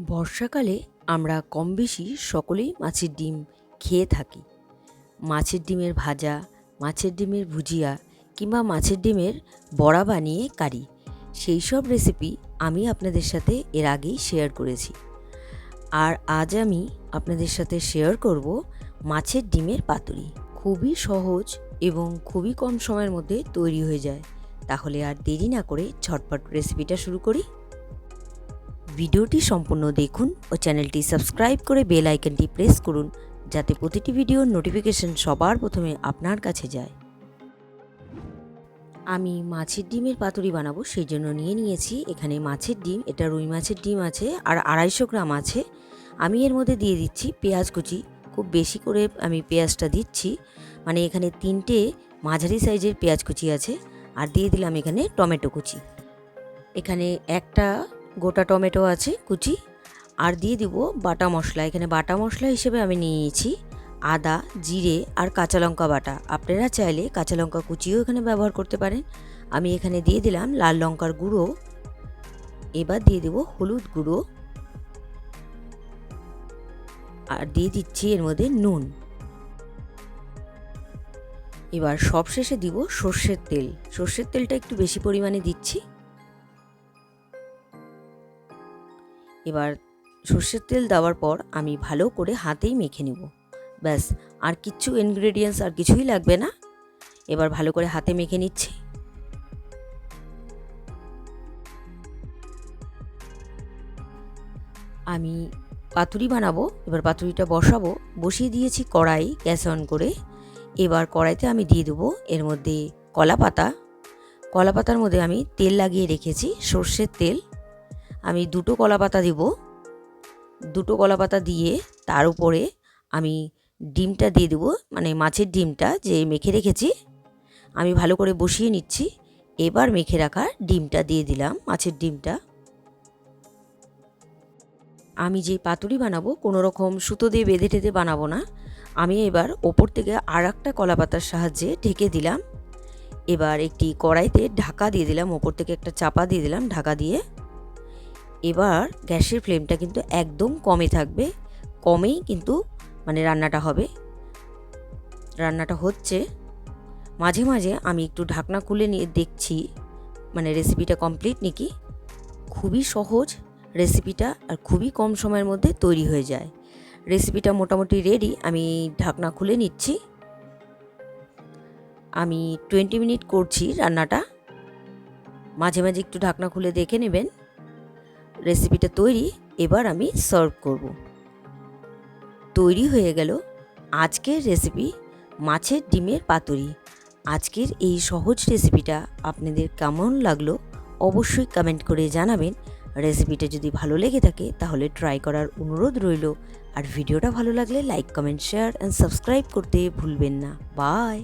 বর্ষাকালে আমরা কম বেশি সকলেই মাছের ডিম খেয়ে থাকি। মাছের ডিমের ভাজা, মাছের ডিমের ভুজিয়া কিংবা মাছের ডিমের বড়া বানিয়ে কারি। সেই সব রেসিপি আমি আপনাদের সাথে এর আগেই শেয়ার করেছি। আর আজ আমি আপনাদের সাথে শেয়ার করব মাছের ডিমের পাতুরি। খুবই সহজ এবং খুবই কম সময়ের মধ্যে তৈরি হয়ে যায়। তাহলে আর দেরি না করে ঝটপট রেসিপিটা শুরু করি। ভিডিওটি সম্পূর্ণ দেখুন ও চ্যানেলটি সাবস্ক্রাইব করে বেল আইকনটি প্রেস করুন যাতে প্রতিটি ভিডিওর নোটিফিকেশন সবার প্রথমে আপনার কাছে যায়। আমি মাছের ডিমের পাতুরি বানাবো সেই জন্য নিয়ে নিয়েছি এখানে মাছের ডিম, এটা রুই মাছের ডিম আছে আর আড়াইশো গ্রাম আছে। আমি এর মধ্যে দিয়ে দিচ্ছি পেঁয়াজ কুচি, খুব বেশি করে আমি পেঁয়াজটা দিচ্ছি। মানে এখানে তিনটে মাঝারি সাইজের পেঁয়াজ কুচি আছে আর দিয়ে দিলাম এখানে টমেটো কুচি। এখানে একটা গোটা টমেটো আছে, কুচি, আর দিয়ে দিব বাটা মশলা। এখানে বাটা মশলা হিসেবে আমি নিয়েছি আদা, জিরে আর কাঁচা লঙ্কা বাটা। আপনারা চাইলে কাঁচা লঙ্কা কুচিও এখানে ব্যবহার করতে পারেন। আমি এখানে দিয়ে দিলাম লাল লঙ্কার গুঁড়ো। এবার দিয়ে দেব হলুদ গুঁড়ো। আর দিয়ে দিচ্ছি এর মধ্যে নুন। এবার সবশেষে দিব সর্ষের তেল। সর্ষের তেলটা একটু বেশি পরিমাণে দিচ্ছি। এবার সর্ষের তেল দেওয়ার পর আমি ভালো করে হাতেই মেখে নেব। ব্যাস, আর কিচ্ছু ইনগ্রেডিয়েন্টস আর কিছুই লাগবে না। এবার ভালো করে হাতে মেখে নিচ্ছি। আমি পাতুরি বানাবো, এবার পাতুরিটা বসাবো। বসিয়ে দিয়েছি কড়াই, গ্যাস অন করে। এবার কড়াইতে আমি দিয়ে দেবো এর মধ্যে কলা পাতা কলা পাতার মধ্যে আমি তেল লাগিয়ে রেখেছি, সর্ষের তেল। আমি দুটো কলা পাতা দিব। দুটো কলা পাতা দিয়ে তার উপরে আমি ডিমটা দিয়ে দেবো মানে মাছের ডিমটা যে মেখে রেখেছি। আমি ভালো করে বসিয়ে নিচ্ছি। এবার মেখে রাখা ডিমটা দিয়ে দিলাম, মাছের ডিমটা। আমি যে পাতুরি বানাবো, কোনো রকম সুতো দিয়ে বেঁধে টেঁধে বানাবো না। আমি এবার ওপর থেকে আর একটা কলা পাতার সাহায্যে ঢেকে দিলাম। এবার একটি কড়াইতে ঢাকা দিয়ে দিলাম, ওপর থেকে একটা চাপা দিয়ে দিলাম, ঢাকা দিয়ে। এবার গ্যাসের ফ্লেমটা কিন্তু একদম কমে থাকবে। কমেই কিন্তু মানে রান্নাটা হবে। রান্নাটা হচ্ছে, মাঝে মাঝে আমি একটু ঢাকনা খুলে নিয়ে দেখছি মানে রেসিপিটা কমপ্লিট নাকি? খুবই সহজ রেসিপিটা আর খুবই কম সময়ের মধ্যে তৈরি হয়ে যায়। রেসিপিটা মোটামুটি রেডি আমি ঢাকনা খুলে নিচ্ছি। আমি টোয়েন্টি মিনিট করছি রান্নাটা। মাঝে মাঝে একটু ঢাকনা খুলে দেখে নেবেন। রেসিপিটা তৈরি, এবার আমি সার্ভ করব। তৈরি হয়ে গেল আজকের রেসিপি মাছের ডিমের পাতুরি। আজকের এই সহজ রেসিপিটা আপনাদের কেমন লাগল অবশ্যই কমেন্ট করে জানাবেন। রেসিপিটা যদি ভালো লেগে থাকে তাহলে ট্রাই করার অনুরোধ রইল। আর ভিডিওটা ভালো লাগলে like, comment, share and subscribe করতে ভুলবেন না। বাই!